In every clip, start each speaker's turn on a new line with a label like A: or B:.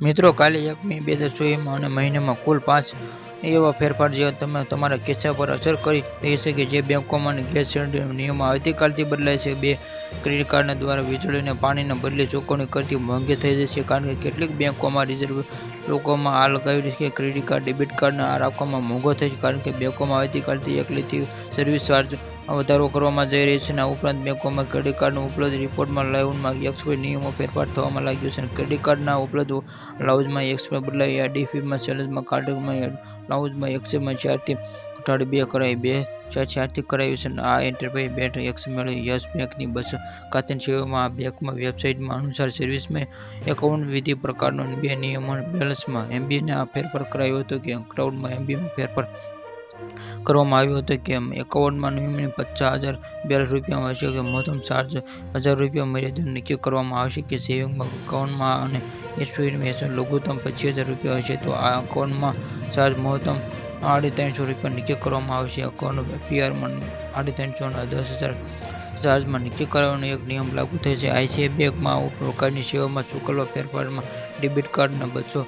A: મિત્રો, કાલે એક મે બે હજાર ચોવીસમાં અને મહિનામાં કુલ પાંચ એવા ફેરફાર જે તમે તમારા કેસા પર અસર કરી રહી છે કે જે બેંકોમાં અને ગેસ સિલિન્ડર નિયમો આવતીકાલથી બદલાય છે. બે ક્રેડિટ કાર્ડના દ્વારા વીજળીને પાણીને બદલે ચૂકવણી કરતી મોંઘી થઈ જશે કારણ કે કેટલીક બેંકોમાં રિઝર્વ લોકોમાં આ લગાવી છે કે ક્રેડિટ કાર્ડ, ડેબિટ કાર્ડને આ રાખવામાં મોંઘો થશે કારણ કે બેંકોમાં આવતીકાલથી એકલીથી સર્વિસ ચાર્જ વધારો કરવામાં જઈ રહી છે અને આ ઉપરાંત બેંકોમાં ક્રેડિટ કાર્ડનો ઉપલબ્ધ રિપોર્ટમાં લાઉન્જમાં એક્સપાયર નિયમો ફેરફાર થવામાં લાગ્યો છે અને ક્રેડિટ કાર્ડના ઉપલબ્ધ લાઉન્જમાં એક્સમાં બદલાવી આ ડીફીમાં સેલ્સમાં કાર્ડમાં લાઉઝમાં એક્સમાં ચારથી ઘટાડી બે કરાવી, બે ચાર ચારથી કરાવી છે આ એન્ટરપ્રાઇઝ બેટ એક્સ મેળવી યસ બેંકની બસ ખાતાની સેવામાં આ બેંકમાં વેબસાઇટમાં અનુસાર સર્વિસમાં એકાઉન્ટ વિધિ પ્રકારનો બે નિયમો બેલેન્સમાં એમબીને આ ફેરફાર કરાયો હતો કે ક્રાઉડમાં એમબીમાં ફેરફાર કરવામાં આવ્યો હતો કે એકાઉન્ટમાં નિયમિત પચાસ હજાર બેલેન્સ રૂપિયામાં હશે કે મહત્તમ ચાર્જ હજાર રૂપિયા મર્યાદા નક્કી કરવામાં આવશે કે સેવિંગમાં એકાઉન્ટમાં અને એસબીઆઈ લઘુત્તમ પચીસ હજાર રૂપિયા હશે તો આ અકાઉન્ટમાં ચાર્જ મહત્તમ સાડી ત્રણસો રૂપિયા નક્કી કરવામાં આવશે. અકાઉન્ટ પીઆરમાં સાડી ત્રણસો અને દસ હજાર ચાર્જમાં નક્કી કરવાનો એક નિયમ લાગુ થશે આઈસીઆઈ બેંકમાં આ પ્રકારની સેવામાં ચૂકવવા ફેરફારમાં ડેબિટ કાર્ડના બસો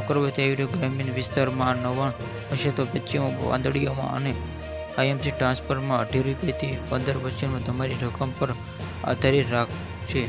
A: અકરવતી આવી ગ્રામીણ વિસ્તારમાં નવા હશે તો પશ્ચિમ વાંદડીઓમાં અને આઈએમસી ટ્રાન્સફરમાં અઢી રૂપિયાથી પંદર વર્ષમાં તમારી રકમ પર આધારિત રાખશે.